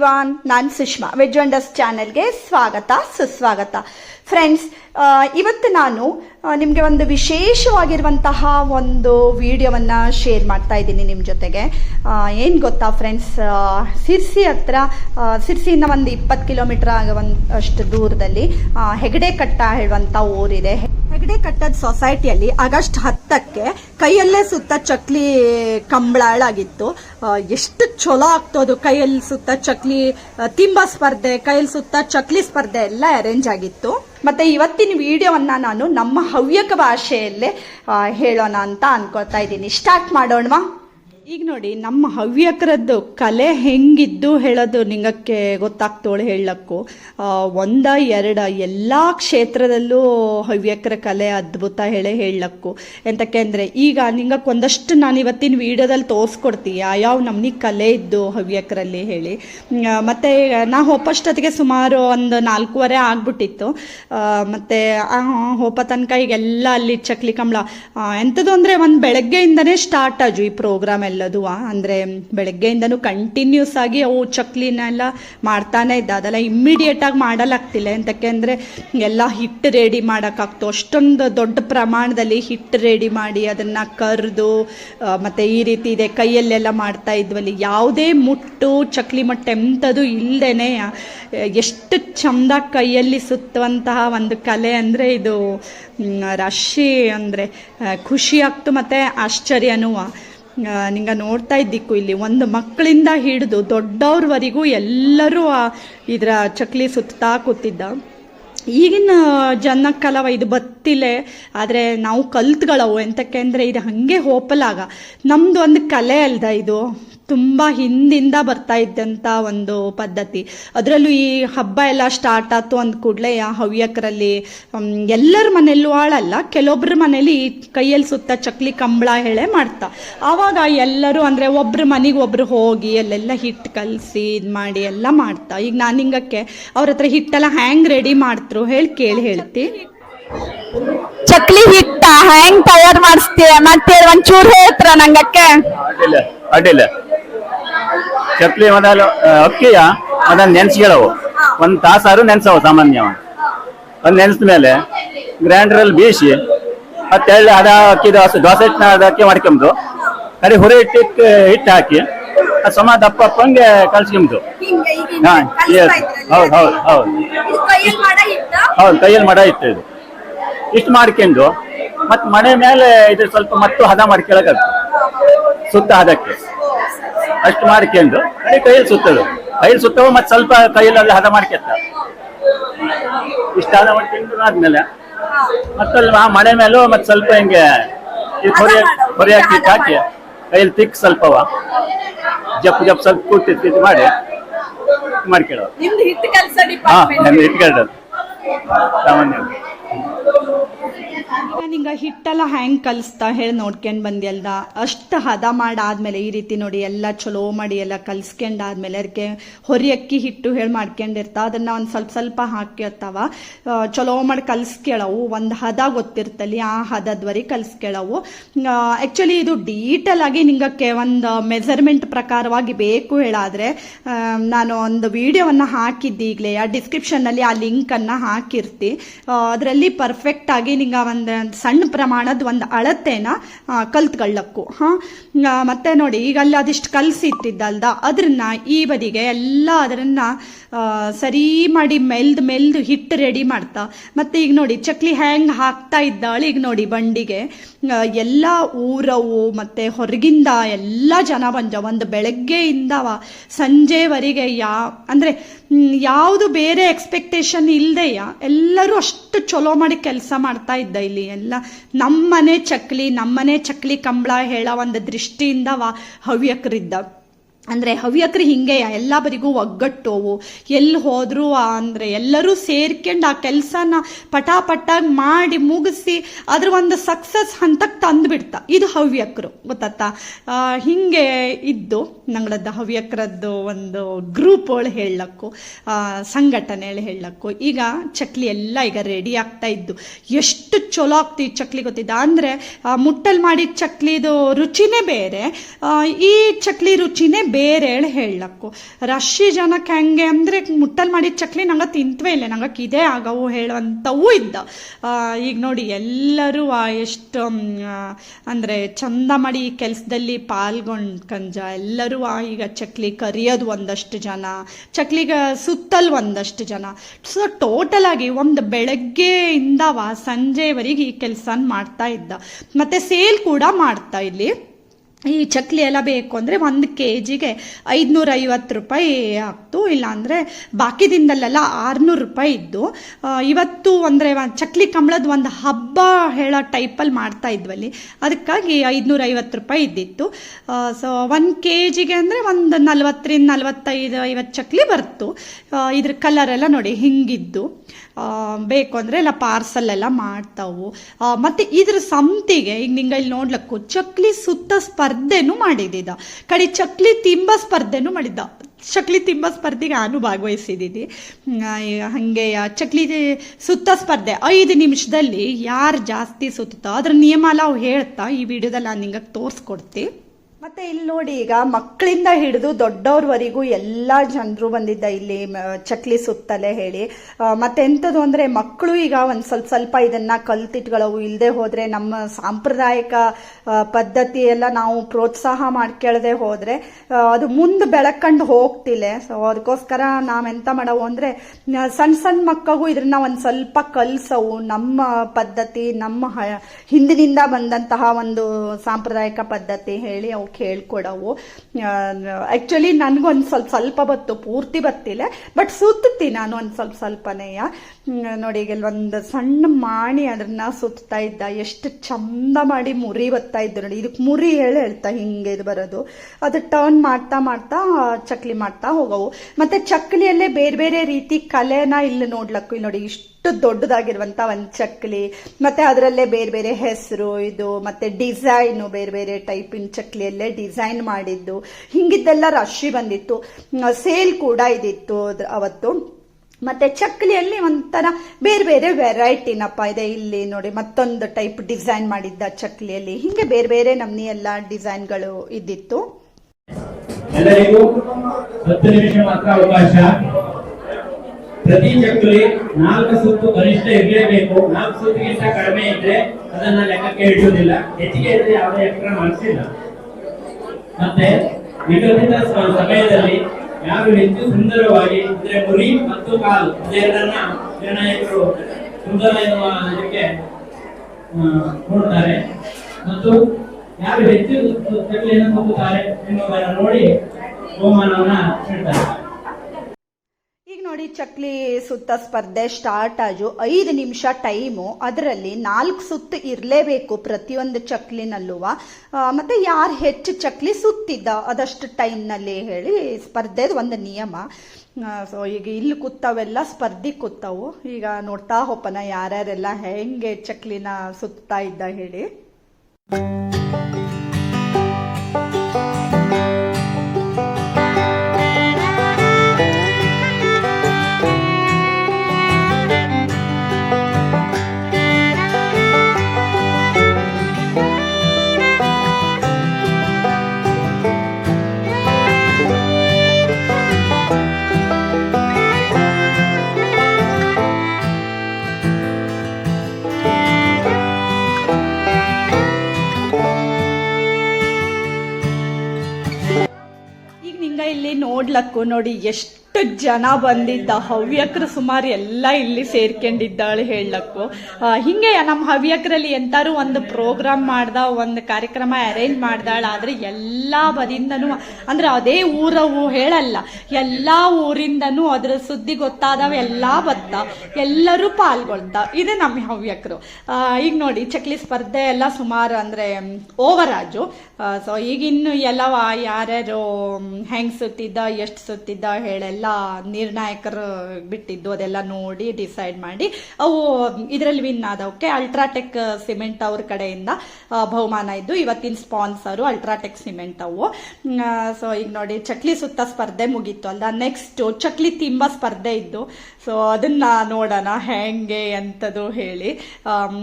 Everyone ನಾನು Sushma. Veg wonders ಚಾನೆಲ್ಗೆ ಸ್ವಾಗತ ಸುಸ್ವಾಗತ. ಫ್ರೆಂಡ್ಸ್ ಇವತ್ತು ನಾನು ನಿಮಗೆ ಒಂದು ವಿಶೇಷವಾಗಿರುವಂತಹ ಒಂದು ವಿಡಿಯೋವನ್ನು ಶೇರ್ ಮಾಡ್ತಾ ಇದ್ದೀನಿ ನಿಮ್ಮ ಜೊತೆಗೆ. ಏನು ಗೊತ್ತಾ ಫ್ರೆಂಡ್ಸ್ ಸಿರ್ಸಿ ಹತ್ರ ಸಿರ್ಸಿಯಿಂದ ಒಂದು ಇಪ್ಪತ್ತು ಕಿಲೋಮೀಟರ್ ಆಗ ಅಷ್ಟು ದೂರದಲ್ಲಿ ಹೆಗಡೆ ಕಟ್ಟ ಹೇಳುವಂಥ ಊರಿದೆ. ಹೆಗಡೆ ಕಟ್ಟದ ಸೊಸೈಟಿಯಲ್ಲಿ ಆಗಸ್ಟ್ ಹತ್ತಕ್ಕೆ ಕೈಯಲ್ಲೇ ಸುತ್ತ ಚಕ್ಲಿ ಕಂಬಳಾಳಾಗಿತ್ತು. ಎಷ್ಟು ಚಲೋ ಆಗ್ತೋದು ಕೈಯಲ್ಲಿ ಸುತ್ತ ಚಕ್ಲಿ ತಿಂಬ ಸ್ಪರ್ಧೆ, ಕೈಯಲ್ಲಿ ಸುತ್ತ ಚಕ್ಲಿ ಸ್ಪರ್ಧೆ ಎಲ್ಲ ಅರೇಂಜ್ ಆಗಿತ್ತು. ಮತ್ತೆ ಇವತ್ತಿನ ವಿಡಿಯೋವನ್ನ ನಾನು ನಮ್ಮ ಹವ್ಯಕ ಭಾಷೆಯಲ್ಲೇ ಹೇಳೋಣ ಅಂತ ಅನ್ಕೋತಾ ಇದ್ದೀನಿ. ಸ್ಟಾರ್ಟ್ ಮಾಡೋಣವಾ? ಈಗ ನೋಡಿ, ನಮ್ಮ ಹವ್ಯಕರದ್ದು ಕಲೆ ಹೆಂಗಿದ್ದು ಹೇಳೋದು ನಿಂಗಕ್ಕೆ ಗೊತ್ತಾಗ್ತೋಳು ಹೇಳಕ್ಕೂ. ಒಂದ, ಎರಡ, ಎಲ್ಲ ಕ್ಷೇತ್ರದಲ್ಲೂ ಹವ್ಯಕರ ಕಲೆ ಅದ್ಭುತ ಹೇಳೇ ಹೇಳಕ್ಕೂ. ಎಂತಕ್ಕೆ ಈಗ ನಿಂಗಕ್ಕೆ ಒಂದಷ್ಟು ನಾನು ಇವತ್ತಿನ ವಿಡಿಯೋದಲ್ಲಿ ತೋರಿಸ್ಕೊಡ್ತೀನಿ. ಯಾವ ನಮ್ನಿ ಕಲೆ ಇದ್ದು ಹವ್ಯಕರಲ್ಲಿ ಹೇಳಿ. ಮತ್ತು ನಾ ಹೋಪಷ್ಟೊತ್ತಿಗೆ ಸುಮಾರು ಒಂದು ನಾಲ್ಕೂವರೆ ಆಗ್ಬಿಟ್ಟಿತ್ತು. ಮತ್ತು ಹೋಪ ತನಕ ಈಗೆಲ್ಲ ಅಲ್ಲಿ ಚಕ್ಲಿ ಕಂಬಳ ಎಂಥದ್ದು ಅಂದರೆ ಒಂದು ಬೆಳಗ್ಗೆಯಿಂದನೇ ಸ್ಟಾರ್ಟ್ ಆಜು ಈ ಪ್ರೋಗ್ರಾಮ್ ಎಲ್ಲದು ಅಂದರೆ ಬೆಳಗ್ಗೆಯಿಂದನೂ ಕಂಟಿನ್ಯೂಸ್ ಆಗಿ ಅವು ಚಕ್ಲಿನೆಲ್ಲ ಮಾಡ್ತಾನೆ ಇದ್ದ. ಅದೆಲ್ಲ ಇಮ್ಮಿಡಿಯೇಟಾಗಿ ಮಾಡಲಾಗ್ತಿಲ್ಲ. ಎಂತಕ್ಕೆ ಅಂದರೆ ಎಲ್ಲ ಹಿಟ್ಟು ರೆಡಿ ಮಾಡೋಕ್ಕಾಗ್ತು. ಅಷ್ಟೊಂದು ದೊಡ್ಡ ಪ್ರಮಾಣದಲ್ಲಿ ಹಿಟ್ಟು ರೆಡಿ ಮಾಡಿ ಅದನ್ನು ಕರೆದು ಮತ್ತು ಈ ರೀತಿ ಇದೆ, ಕೈಯಲ್ಲೆಲ್ಲ ಮಾಡ್ತಾ ಇದ್ವಲ್ಲಿ. ಯಾವುದೇ ಮುಟ್ಟು, ಚಕ್ಲಿ ಮಟ್ಟ ಎಂಥದ್ದು ಇಲ್ಲದೇ ಎಷ್ಟು ಚಂದ ಕೈಯಲ್ಲಿ ಸುತ್ತುವಂತಹ ಒಂದು ಕಲೆ ಅಂದರೆ ಇದು ರಶಿ ಅಂದರೆ ಖುಷಿ ಆಗ್ತು ಮತ್ತು ಆಶ್ಚರ್ಯನೂ. ನಿಂಗ ನೋಡ್ತಾ ಇದ್ದಿಕ್ಕು ಇಲ್ಲಿ ಒಂದು ಮಕ್ಕಳಿಂದ ಹಿಡಿದು ದೊಡ್ಡವ್ರವರೆಗೂ ಎಲ್ಲರೂ ಇದರ ಚಕ್ಲಿ ಸುತ್ತಾ ಕೂತಿದ್ದ. ಈಗಿನ ಜನಕ್ಕಲ್ಲವ ಇದು ಬತ್ತಿಲೆ, ಆದರೆ ನಾವು ಕಲ್ತ್ಗಳವು, ಎಂತಕ್ಕೆ ಅಂದರೆ ಇದು ಹಾಗೆ ಹೋಪಲಾಗ. ನಮ್ಮದು ಒಂದು ಕಲೆ ಅಲ್ದ ಇದು. ತುಂಬ ಹಿಂದಿಂದ ಬರ್ತಾ ಇದ್ದಂತ ಒಂದು ಪದ್ಧತಿ. ಅದರಲ್ಲೂ ಈ ಹಬ್ಬ ಎಲ್ಲ ಸ್ಟಾರ್ಟ್ ಆಯ್ತು ಅಂದ ಕೂಡಲೇ ಹವ್ಯಕರಲ್ಲಿ ಮ್, ಎಲ್ಲರ ಮನೆಯಲ್ಲೂ ಆಳಲ್ಲ ಕೆಲವೊಬ್ರ ಮನೇಲಿ ಈ ಕೈಯಲ್ಲಿ ಸುತ್ತ ಚಕ್ಲಿ ಕಂಬಳ ಹೇಳೆ ಮಾಡ್ತಾ. ಆವಾಗ ಎಲ್ಲರೂ ಅಂದರೆ ಒಬ್ರ ಮನೆಗೆ ಒಬ್ರು ಹೋಗಿ ಅಲ್ಲೆಲ್ಲ ಹಿಟ್ಟು ಕಲಸಿ ಇದು ಮಾಡಿ ಎಲ್ಲ ಮಾಡ್ತಾ. ಈಗ ನಾನು ಹಿಂಗಕ್ಕೆ ಅವ್ರ ಹತ್ರ ಹಿಟ್ಟೆಲ್ಲ ಹ್ಯಾಂಗ್ ರೆಡಿ ಮಾಡ್ತ್ರು. ಹೇಳಿ ಕೇಳಿ ಹೇಳ್ತಿ. ಚಕ್ಲಿ ಹಿಟ್ಟ ಹ್ಯಾಂಗ್ ತಯಾರು ಮಾಡಿಸ್ತೀಯ? ಮತ್ತೆ ಒಂಚೂರ್ ಹೇಳ್ತ್ರ ನಂಗಕ್ಕೆ? ಅಡ್ಡಿಲ್ಲ. ಚಕ್ಲಿ ಮೊದಲು ಅಕ್ಕಿಯ ಅದನ್ನು ನೆನೆಸ್ಕೊಳ್ಳವು ಒಂದ್ ತಾಸಾರು ನೆನೆಸವು ಸಾಮಾನ್ಯ ಒಂದು ನೆನೆಸಿದ ಮೇಲೆ ಗ್ರೈಂಡರಲ್ಲಿ ಬೀಸಿ ಮತ್ತೆ ಎಳ್ಳು ಹದ ಅಕ್ಕಿ ದೋಸೆ ಹಿಟ್ಟಿನ ಹದ ಅಕ್ಕಿ ಮಾಡ್ಕೊಂಬುದು. ಕಡೆ ಹುರಿ ಹಿಟ್ಟು ಹಿಟ್ಟು ಹಾಕಿ ಅದು ಸಮ ದಪ್ಪ ಅಪ್ಪಂಗೆ ಕಲ್ಸ್ಕೊಂಬುದು. ಹಾಂ. ಹೌದು ಹೌದು ಹೌದು. ಹೌದು ಕೈಯಲ್ಲಿ ಮಡ ಇತ್ತು ಇದು ಇಷ್ಟು ಮಾಡ್ಕೊಂಡು ಮತ್ತೆ ಮನೆ ಮೇಲೆ ಇದು ಸ್ವಲ್ಪ ಮತ್ತು ಹದ ಮಾಡ್ಕೊಳಕಾಗ್ತದೆ ಸುತ್ತ ಹದಕ್ಕೆ. ಅಷ್ಟು ಮಾಡ್ಕೊಂಡು ಕೈ ಕೈಯಲ್ಲಿ ಸುತ್ತದು. ಕೈಯಲ್ಲಿ ಸುತ್ತವ ಮತ್ತೆ ಸ್ವಲ್ಪ ಕೈಯಲ್ಲಿ ಹದ ಮಾಡ್ಕೆತ್ತ ಇಷ್ಟ ಹದ ಮಾಡ್ಕೊಂಡು ಆದ್ಮೇಲೆ. ಮತ್ತಲ್ಲಿ ಆ ಮಳೆ ಮೇಲೂ ಮತ್ತೆ ಸ್ವಲ್ಪ ಹಿಂಗೆ ಕೊರಿ ಹಾಕಿ ಹಾಕಿ ಕೈಯಲ್ಲಿ ತಿಕ್ ಸ್ವಲ್ಪವ. ಜಪ್ ಜಪ್ ಸ್ವಲ್ಪ ಕೂತಿ ಮಾಡಿ ಮಾಡ್ಕೊಳ್ಳೋದು ನಿಮ್ದು ಹಾ ನಮ್ಗೆ ಇಟ್ಕೊಳ್ಳೋದು ಸಾಮಾನ್ಯ. ನಿಂಗ ಹಿಟ್ಟೆಲ್ಲ ಹ್ಯಾಂಗ್ ಕಲಿಸ್ತಾ ಹೇಳಿ ನೋಡ್ಕೊಂಡು ಬಂದ್ಯಲ್ದ? ಅಷ್ಟು ಹದ ಮಾಡಾದ್ಮೇಲೆ ಈ ರೀತಿ ನೋಡಿ ಎಲ್ಲ ಚಲೋ ಮಾಡಿ ಎಲ್ಲ ಕಲ್ಸ್ಕೊಂಡಾದ್ಮೇಲೆ ಅದಕ್ಕೆ ಹೊರಿ ಅಕ್ಕಿ ಹಿಟ್ಟು ಹೇಳಿ ಮಾಡ್ಕೊಂಡಿರ್ತಾ. ಅದನ್ನ ಒಂದು ಸ್ವಲ್ಪ ಸ್ವಲ್ಪ ಹಾಕಿರ್ತಾವ ಚಲೋ ಮಾಡಿ ಕಲ್ಸ್ಕೇಳವು. ಒಂದು ಹದ ಗೊತ್ತಿರ್ತಲ್ಲಿ ಆ ಹದದ್ವರೆಗೆ ಕಲ್ಸ್ಕೇಳವು. ಆ್ಯಕ್ಚುಲಿ ಇದು ಡೀಟೇಲ್ ಆಗಿ ನಿಂಗಕ್ಕೆ ಒಂದು ಮೆಜರ್ಮೆಂಟ್ ಪ್ರಕಾರವಾಗಿ ಬೇಕು ಹೇಳಾದ್ರೆ ನಾನು ಒಂದು ವಿಡಿಯೋವನ್ನು ಹಾಕಿದ್ದೀಗ್ಲೇ ಆ ಡಿಸ್ಕ್ರಿಪ್ಷನ್ನಲ್ಲಿ ಆ ಲಿಂಕನ್ನು ಹಾಕಿರ್ತಿ. ಅದರಲ್ಲಿ ಪರ್ಫೆಕ್ಟ್ ಆಗಿ ನಿಂಗ ಒಂದು ಸಣ್ಣ ಪ್ರಮಾಣದ ಒಂದು ಅಳತೆನ ಕಲ್ತ್ಕೊಳ್ಳಕ್ಕೂ ಹಾಂ? ಮತ್ತೆ ನೋಡಿ ಈಗ ಅಲ್ಲಿ ಅದಿಷ್ಟು ಕಲಸಿಟ್ಟಿದ್ದಲ್ದ ಅದನ್ನ ಈ ಬದಿಗೆ ಎಲ್ಲ ಅದನ್ನ ಸರಿ ಮಾಡಿ ಮೆಲ್ದು ಮೆಲ್ದು ಹಿಟ್ಟು ರೆಡಿ ಮಾಡ್ತಾ. ಮತ್ತೆ ಈಗ ನೋಡಿ, ಚಕ್ಲಿ ಹ್ಯಾಂಗ್ ಹಾಕ್ತಾ ಇದ್ದಾಳೆ ಈಗ ನೋಡಿ ಬಂಡಿಗೆ. ಎಲ್ಲ ಊರವು ಮತ್ತೆ ಹೊರಗಿಂದ ಎಲ್ಲ ಜನ ಬಂದ ಒಂದು ಬೆಳಗ್ಗೆಯಿಂದವ ಸಂಜೆವರೆಗೆ ಯಾ, ಅಂದರೆ ಯಾವುದು ಬೇರೆ ಎಕ್ಸ್ಪೆಕ್ಟೇಷನ್ ಇಲ್ಲದೆಯ ಎಲ್ಲರೂ ಅಷ್ಟು ಚಲೋ ಮಾಡಿ ಕೆಲಸ ಮಾಡ್ತಾ ಇದ್ದ. ಇಲ್ಲಿ ಎಲ್ಲ ನಮ್ಮನೆ ಚಕ್ಲಿ ನಮ್ಮನೆ ಚಕ್ಲಿ ಕಂಬಳ ಹೇಳೋ ಒಂದು ದೃಷ್ಟಿಯಿಂದ ವಾ ಹವ್ಯಕರಿದ್ದ. ಅಂದರೆ ಹವ್ಯಕರು ಹಿಂಗೆ ಎಲ್ಲ ಬರಿಗೂ ಒಗ್ಗಟ್ಟೋವು. ಎಲ್ಲಿ ಹೋದ್ರು ಅಂದರೆ ಎಲ್ಲರೂ ಸೇರ್ಕೊಂಡು ಆ ಕೆಲಸನ ಪಟಾಪಟ್ಟಾಗಿ ಮಾಡಿ ಮುಗಿಸಿ ಅದ್ರ ಒಂದು ಸಕ್ಸಸ್ ಹಂತಕ್ಕೆ ತಂದುಬಿಡ್ತಾ. ಇದು ಹವ್ಯಕರು. ಗೊತ್ತಾ ಹೀಗೆ ಇದ್ದು ನಂಗಳದ್ದು ಹವ್ಯಕರದ್ದು ಒಂದು ಗ್ರೂಪ್ ಒಳಗೆ ಹೇಳಕ್ಕು ಸಂಘಟನೆ ಹೇಳಿ ಹೇಳಕ್ಕು. ಈಗ ಚಕ್ಲಿ ಎಲ್ಲ ಈಗ ರೆಡಿ ಆಗ್ತಾ ಇದ್ದು. ಎಷ್ಟು ಚಲೋ ಆಗ್ತಿ ಚಕ್ಲಿ ಗೊತ್ತಿದ್ದ? ಅಂದರೆ ಮುಟ್ಟಲ್ ಮಾಡಿದ ಚಕ್ಲಿದು ರುಚಿನೇ ಬೇರೆ. ಈ ಚಕ್ಲಿ ರುಚಿನೇ ಬೇರೆ ಹೇಳಿ ಹೇಳಕ್ಕು. ರಶಿ ಜನಕ್ಕೆ ಹೆಂಗೆ ಅಂದರೆ ಮುಟ್ಟಲ್ ಮಾಡಿದ ಚಕ್ಲಿ ನಂಗೆ ತಿಂತವೇ ಇಲ್ಲ, ನಂಗೆ ಇದೇ ಆಗವು ಹೇಳುವಂಥವು ಇದ್ದ. ಈಗ ನೋಡಿ ಎಲ್ಲರೂ ಎಷ್ಟು ಅಂದರೆ ಚಂದ ಮಾಡಿ ಈ ಕೆಲಸದಲ್ಲಿ ಪಾಲ್ಗೊಂಡ್ಕಂಜ ಎಲ್ಲರೂ ಆ ಈಗ ಚಕ್ಲಿ ಕರಿಯೋದು ಒಂದಷ್ಟು ಜನ, ಚಕ್ಲಿಗೆ ಸುತ್ತಲ್ ಒಂದಷ್ಟು ಜನ. ಸೊ ಟೋಟಲ್ ಆಗಿ ಒಂದು ಬೆಳಗ್ಗೆಯಿಂದವ ಸಂಜೆವರೆಗೆ ಈ ಕೆಲಸ ಮಾಡ್ತಾ ಇದ್ದ. ಮತ್ತೆ ಸೇಲ್ ಕೂಡ ಮಾಡ್ತಾ ಇಲ್ಲಿ ಈ ಚಕ್ಲಿ ಎಲ್ಲ ಬೇಕು ಅಂದರೆ ಒಂದು ಕೆ ಜಿಗೆ ಐವತ್ತು ರೂಪಾಯಿ ಆಗ್ತು, ಇಲ್ಲಾಂದರೆ ಬಾಕಿ ದಿನದಲ್ಲೆಲ್ಲ ಆರುನೂರು ರೂಪಾಯಿ ಇದ್ದು ಇವತ್ತು ಅಂದರೆ ಚಕ್ಲಿ ಕಂಬಳದ ಒಂದು ಹಬ್ಬ ಹೇಳೋ ಟೈಪಲ್ಲಿ ಮಾಡ್ತಾ ಇದ್ವಲ್ಲಿ ಅದಕ್ಕಾಗಿ ಐದುನೂರ ಐವತ್ತು ರೂಪಾಯಿ ಇದ್ದಿತ್ತು. ಸೊ ಒಂದು ಕೆ ಜಿಗೆ ಅಂದರೆ ಒಂದು ನಲ್ವತ್ತರಿಂದ ನಲ್ವತ್ತೈದು ಐವತ್ತು ಚಕ್ಲಿ ಬರ್ತು. ಇದ್ರ ಕಲರೆಲ್ಲ ನೋಡಿ ಹಿಂಗಿದ್ದು. ಬೇಕು ಅಂದರೆ ಎಲ್ಲ ಪಾರ್ಸಲೆಲ್ಲ ಮಾಡ್ತಾವು. ಮತ್ತು ಇದ್ರ ಸಂತಿಗೆ ಈಗ ನಿಂಗೆ ಇಲ್ಲಿ ನೋಡ್ಲಕ್ಕು ಚಕ್ಲಿ ಸುತ್ತ ಸ್ಪರ್ಧೆನೂ ಮಾಡಿದ್ದಿದ್ದ ಕಡೆ ಚಕ್ಲಿ ತಿಂಬ ಸ್ಪರ್ಧೆನೂ ಮಾಡಿದ್ದ. ಚಕ್ಲಿ ತಿಂಬ ಸ್ಪರ್ಧೆಗೆ ನಾನು ಭಾಗವಹಿಸಿದ್ದೀನಿ. ಹಾಗೆ ಚಕ್ಲಿ ಸುತ್ತ ಸ್ಪರ್ಧೆ ಐದು ನಿಮಿಷದಲ್ಲಿ ಯಾರು ಜಾಸ್ತಿ ಸುತ್ತ ಅದ್ರ ನಿಯಮ ಅಲ್ಲ ಅವು ಹೇಳ್ತಾ ಈ ವಿಡಿಯೋದಲ್ಲಿ ನಾನು ನಿಂಗೆ ತೋರಿಸ್ಕೊಡ್ತಿ. ಮತ್ತೆ ಇಲ್ಲಿ ನೋಡಿ, ಈಗ ಮಕ್ಕಳಿಂದ ಹಿಡಿದು ದೊಡ್ಡವ್ರವರೆಗೂ ಎಲ್ಲ ಜನರು ಬಂದಿದ್ದ ಇಲ್ಲಿ ಚಕ್ಲಿ ಸುತ್ತಲೇ ಹೇಳಿ. ಮತ್ತೆ ಎಂಥದ್ದು ಅಂದ್ರೆ ಮಕ್ಕಳು ಈಗ ಒಂದು ಸ್ವಲ್ಪ ಸ್ವಲ್ಪ ಇದನ್ನ ಕಲ್ತಿಟ್ಗಳವು ಇಲ್ಲದೆ ಹೋದ್ರೆ ನಮ್ಮ ಸಾಂಪ್ರದಾಯಿಕ ಪದ್ಧತಿ ಎಲ್ಲ ನಾವು ಪ್ರೋತ್ಸಾಹ ಮಾಡ್ಕೊಳ್ಳದೆ ಹೋದ್ರೆ ಅದು ಮುಂದೆ ಬೆಳಕಂಡು ಹೋಗ್ತಿಲ್ಲ. ಸೊ ಅದಕ್ಕೋಸ್ಕರ ನಾವೆಂತ ಮಾಡವು ಅಂದ್ರೆ ಸಣ್ಣ ಸಣ್ಣ ಮಕ್ಕಳಿಗೂ ಇದನ್ನ ಒಂದು ಸ್ವಲ್ಪ ಕಲ್ಸವು. ನಮ್ಮ ಪದ್ಧತಿ, ನಮ್ಮ ಹಿಂದಿನಿಂದ ಬಂದಂತಹ ಒಂದು ಸಾಂಪ್ರದಾಯಿಕ ಪದ್ಧತಿ ಹೇಳಿ ಅವು ಹೇಳ್ಕೊಡವು ಆ್ಯಕ್ಚುಲಿ ನನಗೊಂದು ಸ್ವಲ್ಪ ಸ್ವಲ್ಪ ಬತ್ತು, ಪೂರ್ತಿ ಬತ್ತಿಲ್ಲ ಬಟ್ ಸುತ್ತಿ ನಾನು ಒಂದು ಸ್ವಲ್ಪ ಸ್ವಲ್ಪನೇಯ. ನೋಡಿ ಒಂದು ಸಣ್ಣ ಮಾಣಿ ಅದನ್ನ ಸುತ್ತಾ ಇದ್ದ. ಎಷ್ಟು ಚಂದ ಮಾಡಿ ಮುರಿ ಬತ್ತಾ ಇದ್ದ ನೋಡಿ. ಇದಕ್ಕೆ ಮುರಿ ಹೇಳಿ ಹೇಳ್ತಾ ಹಿಂಗೆ ಇದು ಬರೋದು. ಅದು ಟರ್ನ್ ಮಾಡ್ತಾ ಮಾಡ್ತಾ ಚಕ್ಲಿ ಮಾಡ್ತಾ ಹೋಗವು. ಮತ್ತೆ ಚಕ್ಲಿಯಲ್ಲೇ ಬೇರೆ ಬೇರೆ ರೀತಿ ಕಲೆನ ಇಲ್ಲಿ ನೋಡ್ಲಕ್ಕು. ಇಲ್ಲಿ ನೋಡಿ, ಇಷ್ಟು ದೊಡ್ಡದಾಗಿರುವಂತ ಒಂದು ಚಕ್ಲಿ, ಮತ್ತೆ ಅದರಲ್ಲೇ ಬೇರೆ ಬೇರೆ ಹೆಸರು ಇದು, ಮತ್ತೆ ಡಿಸೈನು ಬೇರೆ ಬೇರೆ ಟೈಪಿನ ಚಕ್ಲಿಯಲ್ಲೇ ಡಿಸೈನ್ ಮಾಡಿದ್ದು. ಹಿಂಗಿದ್ದೆಲ್ಲ ರಶಿ ಬಂದಿತ್ತು. ಸೇಲ್ ಕೂಡ ಇದಿತ್ತು ಅವತ್ತು. ಮತ್ತೆ ಚಕ್ಲಿಯಲ್ಲಿ ಒಂಥರ ಬೇರೆ ಬೇರೆ ವೆರೈಟಿನಪ್ಪ ಇದೆ. ಇಲ್ಲಿ ನೋಡಿ, ಮತ್ತೊಂದು ಟೈಪ್ ಡಿಸೈನ್ ಮಾಡಿದ್ದ ಚಕ್ಲಿಯಲ್ಲಿ. ಹಿಂಗೆ ಬೇರೆ ಬೇರೆ ನಮ್ನಿ ಎಲ್ಲ ಡಿಸೈನ್ಗಳು ಇದ್ದಿತ್ತು. ಎಲ್ಲರಿಗೂ ಹತ್ತು ನಿಮಿಷ ಮಾತ್ರ ಅವಕಾಶ. ಪ್ರತಿ ಚಕ್ರಿ ನಾಲ್ಕು ಸುತ್ತು ಕನಿಷ್ಠ ಇರಲೇಬೇಕು. ನಾಲ್ಕು ಸುತ್ತಿಗಿಂತ ಕಡಿಮೆ ಇದ್ರೆ ಅದನ್ನ ಲೆಕ್ಕಕ್ಕೆ ಇಡುವುದಿಲ್ಲ ಹೆಚ್ಚಿಗೆ ಇದ್ರೆ ಯಾವುದೇ ಎಕ್ಸ್ಟ್ರ ಮಾಡಿಸಿಲ್ಲ ಮತ್ತೆ ನಿಗದಿತ ಸಮಯದಲ್ಲಿ ಯಾರು ಹೆಚ್ಚು ಸುಂದರವಾಗಿ ಅಂದ್ರೆ ಗುರಿ ಮತ್ತು ಕಾಲು ಇದೆರಡನ್ನ ನಿರ್ಣಾಯಕರು ಸುಂದರ ಎನ್ನುವ ಇದಕ್ಕೆ ನೋಡ್ತಾರೆ. ಮತ್ತು ಯಾರು ಹೆಚ್ಚು ಚಕ್ಲಿಯನ್ನು ತುಂಬುತ್ತಾರೆ ಎನ್ನುವುದನ್ನು ನೋಡಿ ಬಹುಮಾನವನ್ನ ನೀಡ್ತಾರೆ ನೋಡಿ ಚಕ್ಲಿ ಸುತ್ತ ಸ್ಪರ್ಧೆ ಸ್ಟಾರ್ಟ್ ಆಜು ಐದು ನಿಮಿಷ ಟೈಮು ಅದರಲ್ಲಿ ನಾಲ್ಕು ಸುತ್ತು ಇರಲೇಬೇಕು ಪ್ರತಿಯೊಂದು ಚಕ್ಲಿನಲ್ಲೂ ಮತ್ತೆ ಯಾರು ಹೆಚ್ಚು ಚಕ್ಲಿ ಸುತ್ತಿದ್ದ ಅದಷ್ಟು ಟೈಮ್ನಲ್ಲಿ ಹೇಳಿ ಸ್ಪರ್ಧೆದು ಒಂದು ನಿಯಮ. ಸೊ ಈಗ ಇಲ್ಲಿ ಕೂತಾವೆಲ್ಲ ಸ್ಪರ್ಧಿ ಕೂತವು. ಈಗ ನೋಡ್ತಾ ಹೋಪನ ಯಾರ್ಯಾರೆಲ್ಲ ಹೆಂಗೆ ಚಕ್ಲಿನ ಸುತ್ತಾ ಇದ್ದ ಹೇಳಿ. ನೋಡ್ಲಕ್ಕು ನೋಡಿ ಎಷ್ಟು ಜನ ಬಂದಿದ್ದ ಹವ್ಯಕರು ಸುಮಾರು ಎಲ್ಲ ಇಲ್ಲಿ ಸೇರ್ಕೊಂಡಿದ್ದಾಳೆ ಹೇಳಕ್ಕು. ಹಿಂಗೆ ನಮ್ಮ ಹವ್ಯಕರಲ್ಲಿ ಎಂತಾರು ಒಂದು ಪ್ರೋಗ್ರಾಮ್ ಮಾಡ್ದ, ಒಂದು ಕಾರ್ಯಕ್ರಮ ಅರೇಂಜ್ ಮಾಡ್ದಾಳ, ಆದ್ರೆ ಎಲ್ಲ ಬದಿಂದನು ಅಂದ್ರೆ ಅದೇ ಊರವು ಹೇಳಲ್ಲ, ಎಲ್ಲ ಊರಿಂದನೂ ಅದ್ರ ಸುದ್ದಿ ಗೊತ್ತಾದವ ಎಲ್ಲ ಬತ್ತ ಎಲ್ಲರೂ ಪಾಲ್ಗೊಳ್ತ. ಇದೆ ನಮ್ಮ ಹವ್ಯಕರು. ಈಗ ನೋಡಿ, ಚಕ್ಲಿ ಸ್ಪರ್ಧೆ ಎಲ್ಲ ಸುಮಾರು ಅಂದ್ರೆ ಓವರಾಜು. ಸೊ ಈಗ ಇನ್ನು ಎಲ್ಲವ ಯಾರ್ಯಾರು ಹೆಂಗ್ ಸುತ್ತಿದ್ದ, ಎಷ್ಟು ಸುತ್ತಿದ್ದ ಹೇಳೆಲ್ಲ. ಎಲ್ಲ ನಿರ್ಣಾಯಕರು ಬಿಟ್ಟಿದ್ದು ಅದೆಲ್ಲ ನೋಡಿ ಡಿಸೈಡ್ ಮಾಡಿ, ಅವು ಇದರಲ್ಲಿ ವಿನ್ ಆದವಕ್ಕೆ ಅಲ್ಟ್ರಾಟೆಕ್ ಸಿಮೆಂಟ್ ಅವ್ರ ಕಡೆಯಿಂದ ಬಹುಮಾನ ಇದ್ದು ಇವತ್ತಿನ ಸ್ಪಾನ್ಸರು ಅಲ್ಟ್ರಾಟೆಕ್ ಸಿಮೆಂಟ್ ಅವು. ಸೊ ಈಗ ನೋಡಿ, ಚಕ್ಲಿ ಸುತ್ತ ಸ್ಪರ್ಧೆ ಮುಗೀತು. ಅಲ್ಲ ನೆಕ್ಸ್ಟ್ ಚಕ್ಲಿ ತಿಂಬ ಸ್ಪರ್ಧೆ ಇದ್ದು. ಸೊ ಅದನ್ನ ನೋಡೋಣ ಹೆಂಗೆ ಅಂತದು ಹೇಳಿ.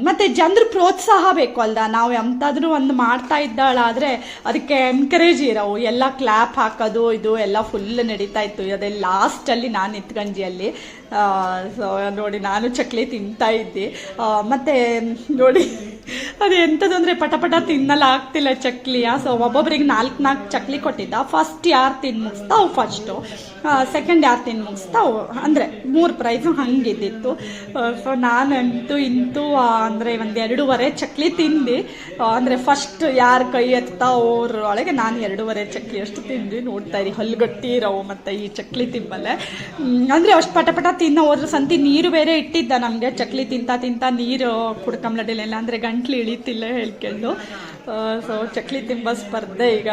ಮತ್ತೆ ಜನರು ಪ್ರೋತ್ಸಾಹ ಬೇಕು ಅಲ್ದ. ನಾವು ಎಂತಾದ್ರೂ ಒಂದು ಮಾಡ್ತಾ ಇದ್ದಾಳಾದ್ರೆ ಅದಕ್ಕೆ ಎನ್ಕರೇಜ್ ಇರೋವು. ಎಲ್ಲ ಕ್ಲಾಪ್ ಹಾಕೋದು, ಇದು ಎಲ್ಲ ಫುಲ್ ನಡೀತಾ ಇತ್ತು. ಅದೇ ಲಾಸ್ಟ್ ಅಲ್ಲಿ ನಾನು ನಿಂತ್ಕಂಜಿ ಸೊ ನೋಡಿ, ನಾನು ಚಕ್ಲಿ ತಿಂತಾ ಇದ್ದೆ. ಮತ್ತೆ, ನೋಡಿ, ಅದು ಪಟ ಪಟ ತಿನ್ನಲ್ಲ, ಆಗ್ತಿಲ್ಲ ಚಕ್ಲಿಯ ಸೊ ಒಬ್ಬೊಬ್ಬರಿಗೆ ನಾಲ್ಕು ನಾಲ್ಕು ಚಕ್ಲಿ ಕೊಟ್ಟಿದ್ದ. ಫಸ್ಟ್ ಯಾರು ಮುಗಿಸ್ತಾವು ಫಸ್ಟು ಸೆಕೆಂಡ್ ಯಾರು ತಿಂದು ಮುಗಿಸ್ತಾವು ಅಂದರೆ ಮೂರು ಪ್ರೈಸು ಹಂಗಿದ್ದಿತ್ತು. ಸೊ ನಾನಂತೂ ಇಂತೂ ಅಂದರೆ ಒಂದು ಎರಡೂವರೆ ಚಕ್ಲಿ ತಿಂದು. ಅಂದರೆ ಫಸ್ಟ್ ಯಾರು ಕೈ ಎತ್ತಾ ಒಳಗೆ ನಾನು ಎರಡೂವರೆ ಚಕ್ಲಿ ಅಷ್ಟು ತಿಂದು ನೋಡ್ತಾ ಇರಿ, ಹಲ್ಗಟ್ಟಿ ಇರೋವು ಮತ್ತು ಈ ಚಕ್ಲಿ ತಿಂಬಲೆ ಅಂದರೆ ಅಷ್ಟು ಪಟ ಪಟ ತಿನ್ನೋ ಹೋದ್ರೆ ಸಂತಿ ನೀರು ಬೇರೆ ಇಟ್ಟಿದ್ದ ನಮಗೆ. ಚಕ್ಲಿ ತಿಂತ ತಿಂತ ನೀರು ಕುಡ್ಕೊಂಬ್ಲಡಿಲ್ಲ ಅಂದರೆ ಗಂಟ್ಲು ಇಳಿತಿಲ್ಲ ಹೇಳ್ಕೊಂಡು. ಸೊ ಚಕ್ಲಿ ತಿಂಬ ಸ್ಪರ್ಧೆ ಈಗ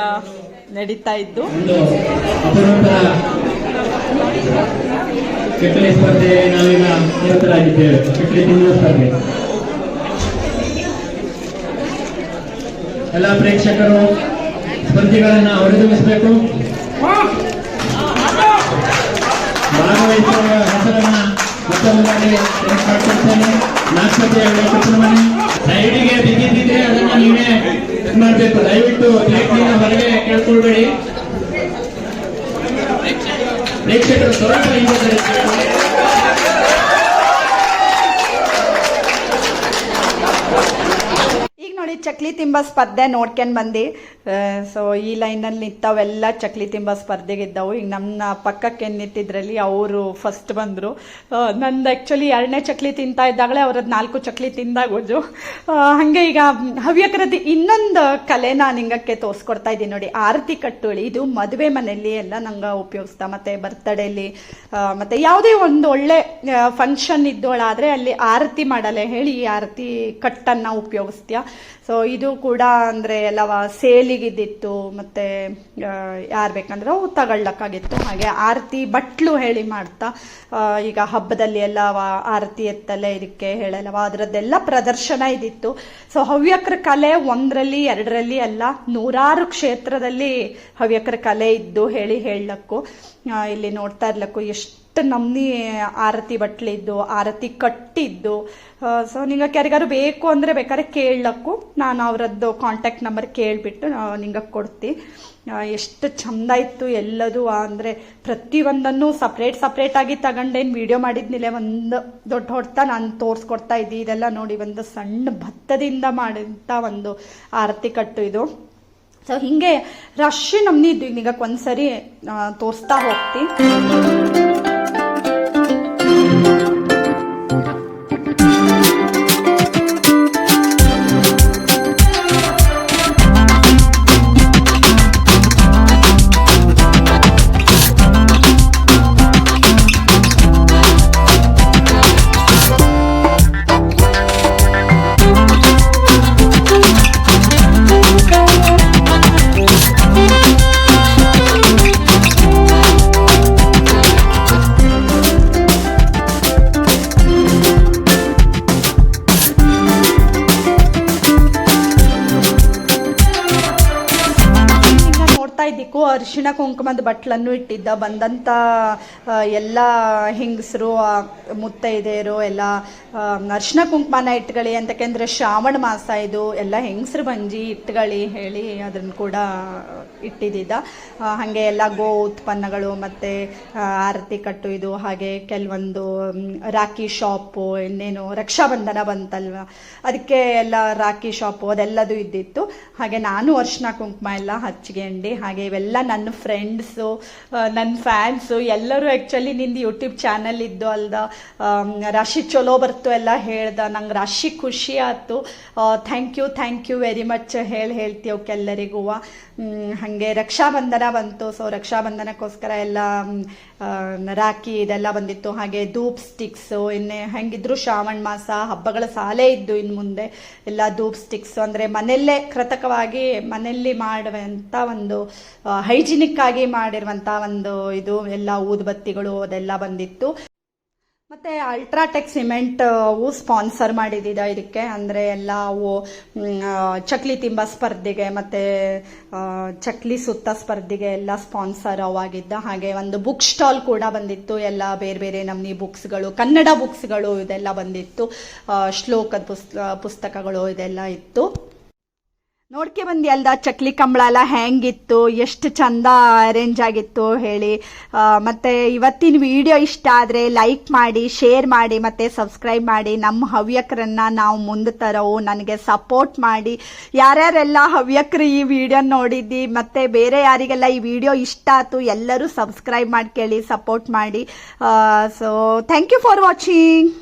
ನಡೀತಾ ಇದ್ದು. ಚಕ್ಕಲಿ ಸ್ಪರ್ಧೆ ನಾವೀಗ ನಿರತರಾಗಿದ್ದೇವೆ. ಚಕ್ಕಲಿ ತಿನ್ನುವ ಸ್ಪರ್ಧೆ. ಎಲ್ಲ ಪ್ರೇಕ್ಷಕರು ಸ್ಪರ್ಧಿಗಳನ್ನ ಹೊರತುಂಬಿಸಬೇಕು ಭಾಗವಹಿಸುವ ಹೆಸರನ್ನ ಮತ್ತೊಂದು ಬಾರಿ ನೆನಪಾಡ್ಕೊಳ್ತೇನೆ ನಾಲ್ಕನೇ ವೆಂಕಟರಮಣಿ ಸೈಡಿಗೆ ಬಿದ್ದಿದ್ದಿದ್ರೆ ಅದನ್ನ ನೀವೇ ಮಾಡ್ಬೇಕು. ದಯವಿಟ್ಟು ಪ್ಲೇಟ್ನಿಂದ ಹೊರಗೆ ಕೇಳ್ಕೊಳ್ಬೇಡಿ. ಪ್ರೇಕ್ಷಕರು ಸ್ವರೂಪ ಈಗ ನೋಡಿ ಚಕ್ಲಿ ತಿಂಬ ಸ್ಪರ್ಧೆ ನೋಡ್ಕೊಂಡು ಬಂದು. ಸೊ ಈ ಲೈನಲ್ಲಿ ನಿಂತವೆಲ್ಲ ಚಕ್ಲಿ ತಿಂಬ ಸ್ಪರ್ಧೆಗಿದ್ದವು. ಈಗ ನಮ್ಮ ಪಕ್ಕಕ್ಕೆ ನಿಂತಿದ್ರಲ್ಲಿ ಅವರು ಫಸ್ಟ್ ಬಂದರು. ನಂದು ಆ್ಯಕ್ಚುಲಿ ಎರಡನೇ ಚಕ್ಲಿ ತಿಂತಾ ಇದ್ದಾಗಲೇ ಅವ್ರದ್ದು ನಾಲ್ಕು ಚಕ್ಲಿ ತಿಂದಾಗೋಜು ಹಾಗೆ ಈಗ ಹವ್ಯಕರದ್ದು ಇನ್ನೊಂದು ಕಲೆ ನಾನು ಹಿಂಗಕ್ಕೆ ತೋರಿಸ್ಕೊಡ್ತಾ ಇದ್ದೀನಿ ನೋಡಿ. ಆರತಿ ಕಟ್ಟುಳಿ ಇದು ಮದುವೆ ಮನೆಯಲ್ಲಿ ಎಲ್ಲ ನಂಗೆ ಉಪಯೋಗಿಸ್ತಾ, ಮತ್ತು ಬರ್ತಡೇಲಿ ಮತ್ತು ಯಾವುದೇ ಒಂದು ಒಳ್ಳೆ ಫಂಕ್ಷನ್ ಇದ್ದೋಳಾದರೆ ಅಲ್ಲಿ ಆರತಿ ಮಾಡಲೆ ಹೇಳಿ ಆರತಿ ಕಟ್ಟನ್ನು ಉಪಯೋಗಿಸ್ತೀಯ. ಸೊ ಇದು ಕೂಡ ಅಂದರೆ ಎಲ್ಲವ ಸೇಲಿಗಿದ್ದಿತ್ತು ಮತ್ತು ಯಾರು ಬೇಕಂದ್ರೆ ಅವು ತಗೊಳ್ಳಕ್ಕಾಗಿತ್ತು. ಹಾಗೆ ಆರತಿ ಬಟ್ಲು ಹೇಳಿ ಮಾಡ್ತಾ ಈಗ ಹಬ್ಬದಲ್ಲಿ ಎಲ್ಲ ಆರತಿ ಎತ್ತಲೆ ಇದಕ್ಕೆ ಹೇಳಲ್ಲವ ಅದರದ್ದೆಲ್ಲ ಪ್ರದರ್ಶನ ಇದಿತ್ತು. ಸೊ ಹವ್ಯಕರ ಕಲೆ ಒಂದರಲ್ಲಿ, ಎರಡರಲ್ಲಿ ಅಲ್ಲ, ನೂರಾರು ಕ್ಷೇತ್ರದಲ್ಲಿ ಹವ್ಯಕರ ಕಲೆ ಇದ್ದು ಹೇಳಿ ಹೇಳಕ್ಕೂ ಇಲ್ಲಿ ನೋಡ್ತಾ ಇರ್ಲಕ್ಕು ಎಷ್ಟು ನಮ್ನಿ ಆರತಿ ಬಟ್ಲಿದ್ದು ಆರತಿ ಕಟ್ಟಿದ್ದು. ಸೊ ನಿಂಗೆ ಯಾರಿಗಾರು ಬೇಕು ಅಂದರೆ ಬೇಕಾದ್ರೆ ಕೇಳಕ್ಕೂ. ನಾನು ಅವರದ್ದು ಕಾಂಟ್ಯಾಕ್ಟ್ ನಂಬರ್ ಕೇಳಿಬಿಟ್ಟು ನಿಂಗೆ ಕೊಡ್ತಿ. ಎಷ್ಟು ಚಂದ ಇತ್ತು ಎಲ್ಲದು ಅಂದರೆ ಪ್ರತಿಯೊಂದನ್ನು ಸಪ್ರೇಟ್ ಸಪ್ರೇಟಾಗಿ ತಗೊಂಡೇನು ವಿಡಿಯೋ ಮಾಡಿದ್ನಿಲ್ಲ ಒಂದು ದೊಡ್ಡ ಹೊಡ್ತಾ ನಾನು ತೋರಿಸ್ಕೊಡ್ತಾ ಇದ್ದೀನಿ ಇದೆಲ್ಲ ನೋಡಿ ಒಂದು ಸಣ್ಣ ಭತ್ತದಿಂದ ಮಾಡಿದಂಥ ಒಂದು ಆರತಿ ಕಟ್ಟು ಇದು. ಸೊ ಹಿಂಗೆ ರಶ್ ನಮ್ನಿ ಇದ್ದು ಈಗ ಒಂದ್ಸರಿ ಆ, ತೋರಿಸ್ತಾ ಹೋಗ್ತಿ. ಅರಿಶಿಣ ಕುಂಕುಮದ ಬಟ್ಲನ್ನು ಇಟ್ಟಿದ್ದ. ಬಂದಂಥ ಎಲ್ಲ ಹೆಂಗಸರು ಮುತ್ತೈದೆಯರು, ಎಲ್ಲ ಅರಿಶಿಣ ಕುಂಕುಮನ ಇಟ್ಕೊಳ್ಳಿ ಅಂತಕೆಂದ್ರೆ ಶ್ರಾವಣ ಮಾಸ ಇದು. ಎಲ್ಲ ಹೆಂಗಸರು ಬಂಜಿ ಇಟ್ಕೊಳ್ಳಿ ಹೇಳಿ ಅದನ್ನು ಕೂಡ ಇಟ್ಟಿದ್ದ. ಹಾಗೆ ಎಲ್ಲ ಗೋ ಉತ್ಪನ್ನಗಳು ಮತ್ತು ಆರತಿ ಕಟ್ಟು ಇದು, ಹಾಗೆ ಕೆಲವೊಂದು ರಾಖಿ ಶಾಪು, ಇನ್ನೇನು ರಕ್ಷಾಬಂಧನ ಬಂತಲ್ವ? ಅದಕ್ಕೆ ಎಲ್ಲ ರಾಖಿ ಶಾಪು ಅದೆಲ್ಲದು ಇದ್ದಿತ್ತು. ಹಾಗೆ ನಾನು ಅರ್ಶಿನ ಕುಂಕುಮ ಎಲ್ಲ ಹಚ್ಕೊಂಡಿ ಹಾಗೆ ಇವೆಲ್ಲ ನನ್ನ ಫ್ರೆಂಡ್ಸು ನನ್ನ ಫ್ಯಾನ್ಸು ಎಲ್ಲರೂ ಆ್ಯಕ್ಚುಲಿ ನಿಂದು ಯೂಟ್ಯೂಬ್ ಚಾನಲ್ ಇದ್ದು ಅಲ್ದ ರಾಶಿ ಚಲೋ ಬರ್ತು ಎಲ್ಲ ಹೇಳ್ದ. ನಂಗೆ ರಾಶಿ ಖುಷಿ ಆಯಿತು. Thank you thank you very much ಹೇಳಿ ಹೇಳ್ತಿ ಅವಕ್ಕೆಲ್ಲರಿಗೂ. ಹಾಗೆ ರಕ್ಷಾಬಂಧನ ಬಂತು. ಸೊ ರಕ್ಷಾಬಂಧನಕ್ಕೋಸ್ಕರ ಎಲ್ಲ ರಾಖಿ ಇದೆಲ್ಲ ಬಂದಿತ್ತು. ಹಾಗೆ ಧೂಪ್ ಸ್ಟಿಕ್ಸ್ ಇನ್ನೇ ಹೆಂಗಿದ್ರು ಶ್ರಾವಣ ಮಾಸ, ಹಬ್ಬಗಳ ಸಾಲೇ ಇದ್ದು ಇನ್ನು ಮುಂದೆ. ಎಲ್ಲ ಧೂಪ್ ಸ್ಟಿಕ್ಸ್ ಅಂದರೆ ಮನೆಯಲ್ಲೇ ಕೃತಕವಾಗಿ ಮನೆಯಲ್ಲಿ ಮಾಡುವಂಥ ಒಂದು ಹೈಜಿನಿಕ್ ಆಗಿ ಮಾಡಿರುವಂಥ ಒಂದು ಇದು, ಎಲ್ಲ ಊದುಬತ್ತಿಗಳು ಅದೆಲ್ಲ ಬಂದಿತ್ತು. ಮತ್ತೆ ಅಲ್ಟ್ರಾಟೆಕ್ ಸಿಮೆಂಟ್ ಅವು ಸ್ಪಾನ್ಸರ್ ಮಾಡಿದ್ದಿದ್ದ ಇದಕ್ಕೆ ಅಂದರೆ ಎಲ್ಲ ಚಕ್ಲಿ ತಿಂಬ ಸ್ಪರ್ಧೆಗೆ ಮತ್ತೆ ಚಕ್ಲಿ ಸುತ್ತ ಸ್ಪರ್ಧೆಗೆ ಎಲ್ಲ ಸ್ಪಾನ್ಸರ್ ಅವಾಗಿದ್ದ ಹಾಗೆ ಒಂದು ಬುಕ್ ಸ್ಟಾಲ್ ಕೂಡ ಬಂದಿತ್ತು. ಎಲ್ಲ ಬೇರೆ ಬೇರೆ ನಮ್ನಿ ಬುಕ್ಸ್ಗಳು ಕನ್ನಡ ಬುಕ್ಸ್ಗಳು ಇದೆಲ್ಲ ಬಂದಿತ್ತು. ಶ್ಲೋಕದ ಪುಸ್ತ, ಪುಸ್ತಕಗಳು ಇದೆಲ್ಲ ಇತ್ತು. ನೋಡ್ಕೆ ಬಂದಿ ಅಲ್ದ? ಚಕ್ಲಿ ಕಂಬಳ ಎಲ್ಲ ಹೆಂಗಿತ್ತು? ಎಷ್ಟು ಚಂದ ಅರೇಂಜ್ ಆಗಿತ್ತು ಹೇಳಿ. ಮತ್ತೆ ಇವತ್ತಿನ ವಿಡಿಯೋ ಇಷ್ಟ ಆದರೆ ಲೈಕ್ ಮಾಡಿ ಶೇರ್ ಮಾಡಿ, ಮತ್ತೆ ಸಬ್ಸ್ಕ್ರೈಬ್ ಮಾಡಿ. ನಮ್ಮ ಹವ್ಯಕರನ್ನ ನಾವು ಮುಂದೆ ತರೋ ನನಗೆ ಸಪೋರ್ಟ್ ಮಾಡಿ. ಯಾರ್ಯಾರೆಲ್ಲ ಹವ್ಯಕರು ಈ ವಿಡಿಯೋ ನೋಡಿದ್ದಿ, ಮತ್ತೆ ಬೇರೆ ಯಾರಿಗೆಲ್ಲ ಈ ವಿಡಿಯೋ ಇಷ್ಟ ಆಯ್ತು, ಎಲ್ಲರೂ ಸಬ್ಸ್ಕ್ರೈಬ್ ಮಾಡಿ ಕೇಳಿ ಸಪೋರ್ಟ್ ಮಾಡಿ so thank you for watching